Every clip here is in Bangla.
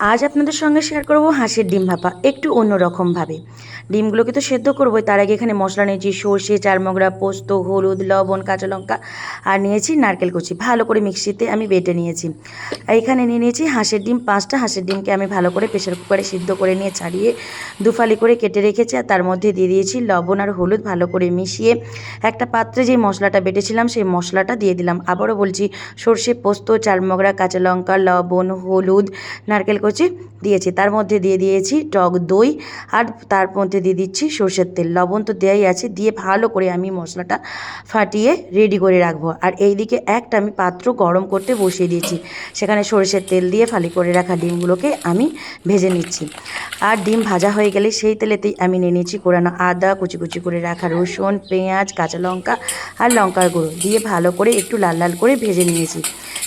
আজ আপনাদের সঙ্গে শেয়ার করব হাঁসের ডিম ভাপা, একটু অন্যরকমভাবে। ডিমগুলোকে তো সেদ্ধ করবোই, তার আগে এখানে মশলা নিয়েছি, সর্ষে চারমগড়া পোস্ত, হলুদ, লবণ, কাঁচা লঙ্কা, আর নিয়েছি নারকেল কুচি। ভালো করে মিক্সিতে আমি বেটে নিয়েছি। এখানে নিয়ে নিয়েছি হাঁসের ডিম, পাঁচটা হাঁসের ডিমকে আমি ভালো করে প্রেশার কুকারে সিদ্ধ করে নিয়ে ছাড়িয়ে দুফালি করে কেটে রেখেছি, আর তার মধ্যে দিয়ে দিয়েছি লবণ আর হলুদ ভালো করে মিশিয়ে একটা পাত্রে যে মশলাটা বেটেছিলাম, সেই মশলাটা দিয়ে দিলাম। আবারও বলছি সর্ষে, পোস্ত চারমগড়া কাঁচা লঙ্কা, লবণ, হলুদ, নারকেল কুচি দিয়েছি। তার মধ্যে দিয়ে দিয়েছি টক দই আর তার মধ্যে দিয়ে দিচ্ছি সর্ষের তেল। লবণ তো দেওয়াই আছে। দিয়ে ভালো করে আমি মশলাটা ফাটিয়ে রেডি করে রাখব। আর এইদিকে একটা আমি পাত্র গরম করতে বসিয়ে দিয়েছি। সেখানে সর্ষের তেল দিয়ে ফালি করে রাখা ডিমগুলোকে আমি ভেজে নিচ্ছি। আর ডিম ভাজা হয়ে গেলে সেই তেলেতেই আমি নিয়ে নিয়েছি কোরানো আদা, কুচি কুচি করে রাখা রসুন, পেঁয়াজ, কাঁচা লঙ্কা আর লঙ্কার গুঁড়ো। দিয়ে ভালো করে একটু লাল লাল করে ভেজে নিয়েছি।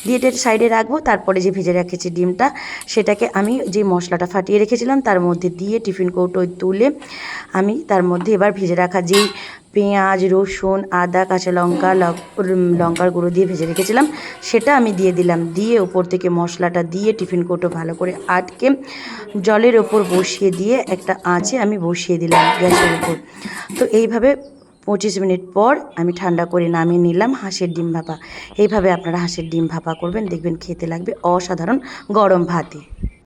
দিয়ে সাইডে রাখব, তারপরে যে ভেজে রেখেছি ডিমটা, সেটাকে আমি যে মশলাটা ফাটিয়ে রেখেছিলাম, তার মধ্যে দিয়ে টিফিন কৌটোয় তুলে আমি তার মধ্যে এবার ভেজে রাখা যেই পেঁয়াজ, রসুন, আদা, কাঁচা লঙ্কা লঙ্কার গুঁড়ো দিয়ে ভেজে রেখেছিলাম, সেটা আমি দিয়ে দিলাম। দিয়ে ওপর থেকে মশলাটা দিয়ে টিফিন কৌটো ভালো করে আটকে জলের ওপর বসিয়ে দিয়ে একটা আঁচে আমি বসিয়ে দিলাম গ্যাসের উপর তো এইভাবে পঁচিশ মিনিট পর আমি ঠান্ডা করে নামিয়ে নিলাম হাঁসের ডিম ভাপা। এইভাবে আপনারা হাঁসের ডিম ভাপা করবেন, দেখবেন খেতে লাগবে অসাধারণ গরম ভাতে